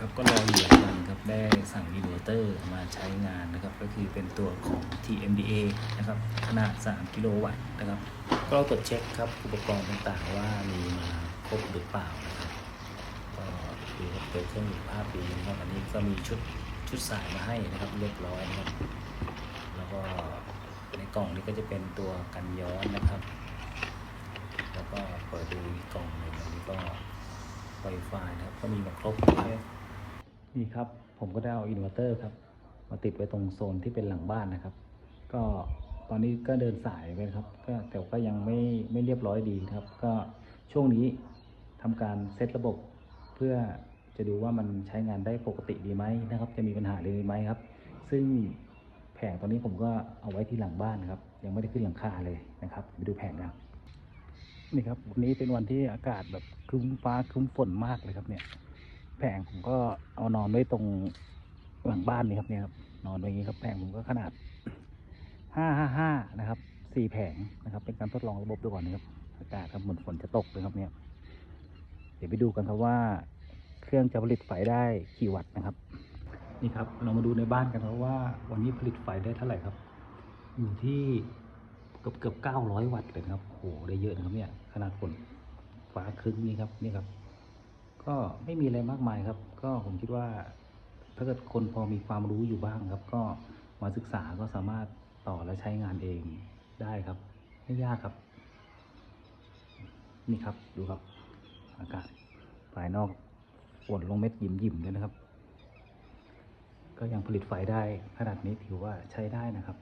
ครับก็รออยู่หลายวันครับได้สั่งอินเวอร์เตอร์มาใช้งานนะครับ ก็คือเป็นตัวของ TMDA นะครับขนาด 3 กิโลวัตต์นะครับ ก็ตรวจเช็คครับอุปกรณ์ต่างๆ ว่ามีมาครบหรือเปล่านะครับก็ดูว่าเปิดเครื่องอยู่ภาพดีนะครับอันนี้ก็มีชุดชุดสายมาให้นะครับเรียบร้อยนะครับ แล้วก็ในกล่องนี้ก็จะเป็นตัวกันย้อนนะครับ แล้วก็เปิดดูกล่องหนึ่งอันนี้ก็ไวไฟนะครับ ก็มีมาครบเลย นี่ครับ ผมก็ได้เอาอินเวอร์เตอร์ครับ มาติดไว้ตรงโซนที่เป็นหลังบ้านนะครับ ก็ตอนนี้ก็เดินสายไปครับ ก็แต่ก็ยังไม่ไม่เรียบร้อยดีนะครับ ก็ช่วงนี้ทำการเซตระบบเพื่อจะดูว่ามันใช้งานได้ปกติดีไหมนะครับ จะมีปัญหาเลยไหมครับ ซึ่งแผงตอนนี้ผมก็เอาไว้ที่หลังบ้านครับ ยังไม่ได้ขึ้นหลังคาเลยนะครับไปดูแผงกันนี่ครับวันนี้เป็นวันที่อากาศแบบครึ้มฟ้าครึ้มฝนมากเลยครับเนี่ย แผงผมก็เอานอนไว้ตรงหลังบ้านนี่ครับเนี่ยครับนอนไว้อย่างนี้ครับแผงผมก็ขนาดห้าห้าห้านะครับสี่แผงนะครับ เป็นการทดลองระบบดูก่อนนะครับอากาศครับเหมือนฝนจะตกเลยครับเนี่ยเดี๋ยวไปดูกันครับว่า เครื่องจะผลิตไฟได้กี่วัตต์นะครับ นี่ครับเรามาดูในบ้านกันครับว่าวันนี้ผลิตไฟได้เท่าไหร่ครับ อยู่ที่เกือบเกือบเก้าร้อยวัตต์เลยครับโอ้โหได้เยอะนะครับเนี่ยขนาดฝนฟ้าครึ้มนี่ครับนี่ครับ ก็ไม่มีอะไรมากมายครับ ก็ผมคิดว่า ถ้าเกิดคนพอมีความรู้อยู่บ้างครับ ก็มาศึกษาก็สามารถต่อและใช้งานเองได้ครับ ไม่ยากครับ นี่ครับดูครับ อากาศภายนอกฝนลงเม็ดหยิมหยิมเลยนะครับ ก็ยังผลิตไฟได้ขนาดนี้ถือว่าใช้ได้นะครับ